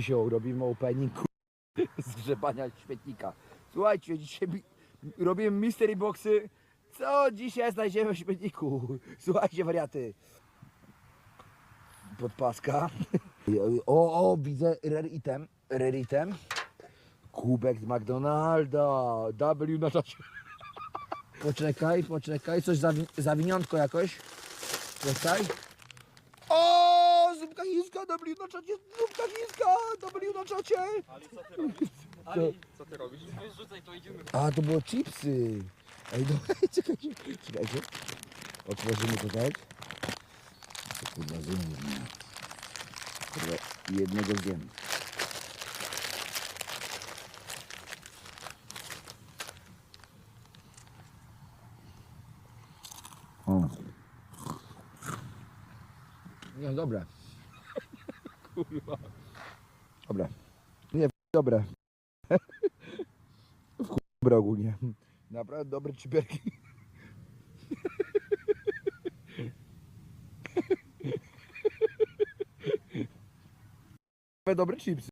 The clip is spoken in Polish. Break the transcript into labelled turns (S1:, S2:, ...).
S1: Dzisiaj robimy opening z grzebania śmietnika. Słuchajcie, dzisiaj robimy mystery boxy. Co dzisiaj znajdziemy w śmietniku? Słuchajcie, wariaty. Podpaska. O, o, widzę rare item. Rare item. Kubek z McDonalda. W na czacie. Poczekaj, poczekaj. Coś zawi zawiniątko jakoś. Czekaj. O, zupka chińska, W na czacie, zupka chińska, W na czacie.
S2: Ali, co ty robisz? Ali, co ty robisz? Wyrzucaj to, idziemy.
S1: A, to było chipsy. Ej, dobra, czekajcie, czekajcie. Otworzymy tutaj. To kurwa zoom już nie. Kurwa, jednego zjem. O. Nie, dobre.
S2: Kurwa.
S1: Dobre. Nie, dobre. W dobre ogólnie. Naprawdę dobre ciberki. dobre chipsy.